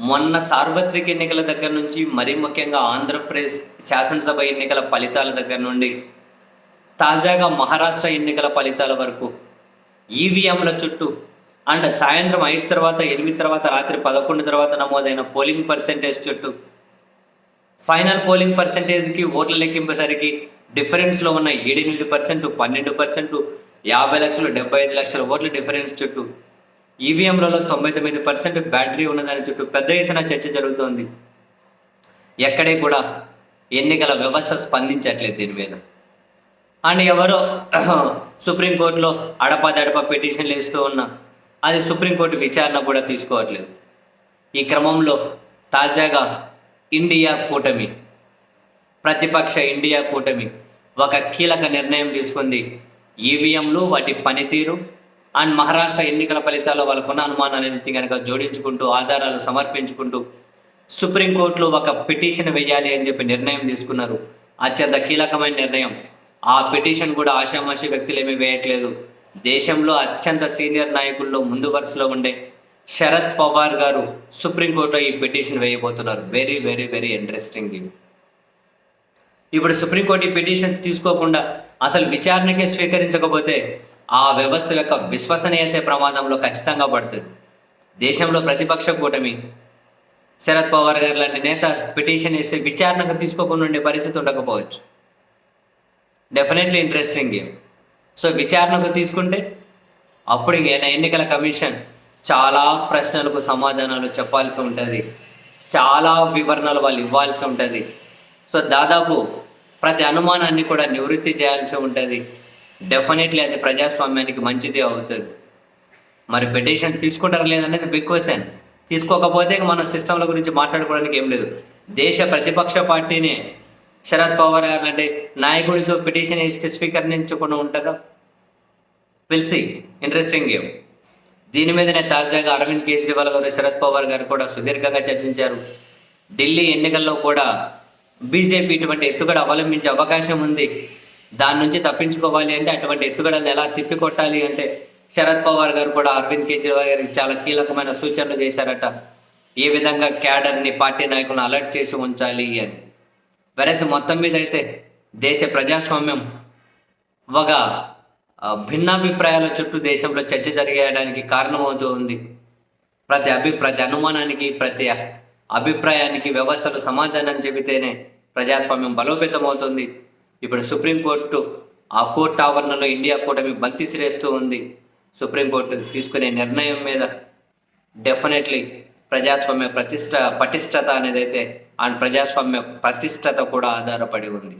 మొన్న సార్వత్రిక ఎన్నికల దగ్గర నుంచి మరీ ముఖ్యంగా ఆంధ్రప్రదేశ్ శాసనసభ ఎన్నికల ఫలితాల దగ్గర నుండి తాజాగా మహారాష్ట్ర ఎన్నికల ఫలితాల వరకు ఈవీఎంల చుట్టూ అండ్ సాయంత్రం ఐదు తర్వాత ఎనిమిది తర్వాత రాత్రి పదకొండు తర్వాత నమోదైన పోలింగ్ పర్సెంటేజ్ చుట్టూ ఫైనల్ పోలింగ్ పర్సెంటేజ్కి ఓట్ల లెక్కింపేసరికి డిఫరెన్స్లో ఉన్న ఏడెనిమిది పర్సెంట్ పన్నెండు పర్సెంట్ యాభై లక్షలు డెబ్బై ఐదు లక్షల ఓట్ల డిఫరెన్స్ చుట్టూ ఈవీఎంలలో తొంభై తొమ్మిది పర్సెంట్ బ్యాటరీ ఉన్నదాని చుట్టూ పెద్ద ఎత్తున చర్చ జరుగుతోంది. ఎక్కడే కూడా ఎన్నికల వ్యవస్థ స్పందించట్లేదు దీని మీద. అండ్ ఎవరో సుప్రీంకోర్టులో అడపాదడప పిటిషన్లు వేస్తూ ఉన్నా అది సుప్రీంకోర్టు విచారణ కూడా తీసుకోవట్లేదు. ఈ క్రమంలో తాజాగా ఇండియా కూటమి ప్రతిపక్ష ఇండియా కూటమి ఒక కీలక నిర్ణయం తీసుకుంది. ఈవీఎంలు వాటి పనితీరు అండ్ మహారాష్ట్ర ఎన్నికల ఫలితాల్లో వాళ్ళకున్న అనుమానాలన్నింటి కనుక జోడించుకుంటూ ఆధారాలు సమర్పించుకుంటూ సుప్రీంకోర్టులో ఒక పిటిషన్ వేయాలి అని చెప్పి నిర్ణయం తీసుకున్నారు. అత్యంత కీలకమైన నిర్ణయం. ఆ పిటిషన్ కూడా ఆషామాషి వ్యక్తులు ఏమీ వేయట్లేదు. దేశంలో అత్యంత సీనియర్ నాయకుల్లో ముందు వరుసలో ఉండే శరద్ పవార్ గారు సుప్రీంకోర్టులో ఈ పిటిషన్ వేయబోతున్నారు. వెరీ వెరీ వెరీ ఇంట్రెస్టింగ్ ఇప్పుడు సుప్రీంకోర్టు ఈ పిటిషన్ తీసుకోకుండా అసలు విచారణకే స్వీకరించకపోతే ఆ వ్యవస్థ యొక్క విశ్వసనీయత ప్రమాదంలో ఖచ్చితంగా పడుతుంది. దేశంలో ప్రతిపక్ష కూటమి శరద్ పవార్ గారు లాంటి నేత పిటిషన్ వేస్తే విచారణకు తీసుకోకుండా ఉండే పరిస్థితి ఉండకపోవచ్చు. డెఫినెట్లీ ఇంట్రెస్టింగ్ గేమ్ సో విచారణకు తీసుకుంటే అప్పుడు ఎన్నికల కమిషన్ చాలా ప్రశ్నలకు సమాధానాలు చెప్పాల్సి ఉంటుంది. చాలా వివరణలు వాళ్ళు ఇవ్వాల్సి ఉంటుంది. సో దాదాపు ప్రతి అనుమానాన్ని కూడా నివృత్తి చేయాల్సి ఉంటుంది. డెఫినెట్లీ అది ప్రజాస్వామ్యానికి మంచిది అవుతుంది. మరి పిటిషన్ తీసుకుంటారా లేదనేది బిగ్ క్వశ్చన్ తీసుకోకపోతే మన సిస్టంల గురించి మాట్లాడుకోవడానికి ఏం లేదు. దేశ ప్రతిపక్ష పార్టీని శరద్ పవార్ గారు అంటే నాయకుడితో పిటిషన్ ఇస్తే స్వీకరించకుండా ఉంటారా? పిలిసి ఇంట్రెస్టింగ్ గేమ్ దీని మీదనే తాజాగా అరవింద్ కేజ్రీవాల్ గారు శరద్ పవార్ గారు కూడా సుదీర్ఘంగా చర్చించారు. ఢిల్లీ ఎన్నికల్లో కూడా బీజేపీ ఇటువంటి ఎత్తుగడ అవలంబించే అవకాశం ఉంది. దాని నుంచి తప్పించుకోవాలి అంటే అటువంటి ఎత్తుగడలు ఎలా తిప్పికొట్టాలి అంటే శరద్ పవార్ గారు కూడా అరవింద్ కేజ్రీవాల్ గారికి చాలా కీలకమైన సూచనలు చేశారట. ఏ విధంగా క్యాడర్ని పార్టీ నాయకులను అలర్ట్ చేసి ఉంచాలి అని. వెరసి మొత్తం మీద అయితే దేశ ప్రజాస్వామ్యం ఒక భిన్నాభిప్రాయాల చుట్టూ దేశంలో చర్చ జరిగేయడానికి కారణమవుతూ ఉంది. ప్రతి అభి ప్రతి అనుమానానికి ప్రతి అభిప్రాయానికి వ్యవస్థలు సమాధానం చెబితేనే ప్రజాస్వామ్యం బలోపేతం అవుతుంది ఇప్పుడు సుప్రీంకోర్టు ఆ కోర్టు ఆవరణలో ఇండియా కూటమి బంతి సిరేస్తూ ఉంది. సుప్రీంకోర్టు తీసుకునే నిర్ణయం మీద డెఫినెట్లీ ప్రజాస్వామ్య ప్రతిష్ట పటిష్టత అనేది అయితే ఆ ప్రజాస్వామ్య ప్రతిష్టత కూడా ఆధారపడి ఉంది.